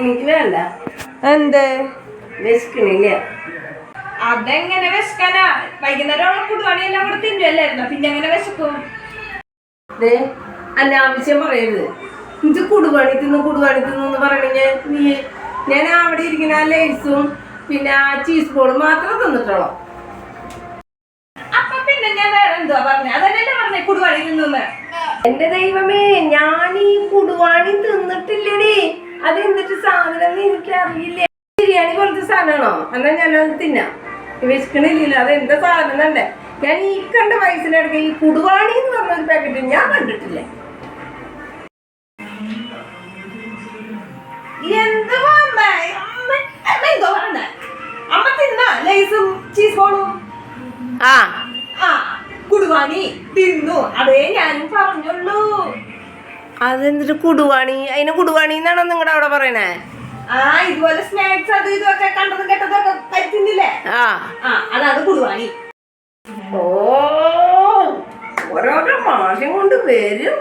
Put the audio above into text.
എനിക്ക് വേണ്ട. എന്ത്? വിശക്കണില്ല. അതെങ്ങനെ വിശക്കാനാ? വൈകുന്നേരം കുടുവാണിയെല്ലാം കൂടെ തിന്നുവല്ലായിരുന്നു പിന്നെ എങ്ങനെ വിശക്കും? അനാവശ്യം പറയരുത്. ഇത് കുടുവാണി തിന്നു കുടുവാണി തിന്നു എന്ന് പറയണെങ്കിൽ നീ ഞാൻ അവിടെ ഇരിക്കുന്ന ആ ലേസും പിന്നെ ആ ചീസ് ബോളും മാത്രം തിന്നിട്ടുള്ളൂ. അപ്പൊ പിന്നെ ഞാൻ വേറെ എന്തുവാ പറഞ്ഞേ? അതന്നെയല്ലേ പറഞ്ഞേ കുടുവാണി തിന്നുന്ന്? എന്റെ ദൈവമേ ഞാൻ ഈ കുടുവാണി തിന്നിട്ടില്ലടി. അത് എന്നിട്ട് സാധനം എനിക്ക് അറിയില്ല ബിരിയാണി പോലത്തെ സാധനമാണോ? എന്നാ ഞാനത് തിന്നാം. വിശക്കണില്ലല്ലോ അത് എന്താ സാധനം തന്നെ ഞാൻ ഈ കണ്ട വയസ്സിനടക്ക് ഈ കുടുവാണി എന്ന് പറഞ്ഞ ഒരു പാക്കറ്റ് ഞാൻ കണ്ടിട്ടില്ല. അമ്മ? അമ്മ അമ്മ എന്തോ പറഞ്ഞേ അമ്മ തിന്ന? ലൈസും ചീസ് ബോളും ആ കുടുവാണി തിന്നു. അതേ ഞാനും അതെന്തിട്ട് കുടുവാണി? അതിന് കുടുവാണി എന്നാണോ നിങ്ങളുടെ അവിടെ പറയണേ? ആ ഇതുപോലെ സ്നാക്സ് അത് ഇതൊക്കെ കണ്ടതും കേട്ടതൊക്കെ പറ്റുന്നില്ലേ ആ. ആ അതാണ് കുടുവാണി. ഓ ഓരോരോ മാസം കൊണ്ട് വരും.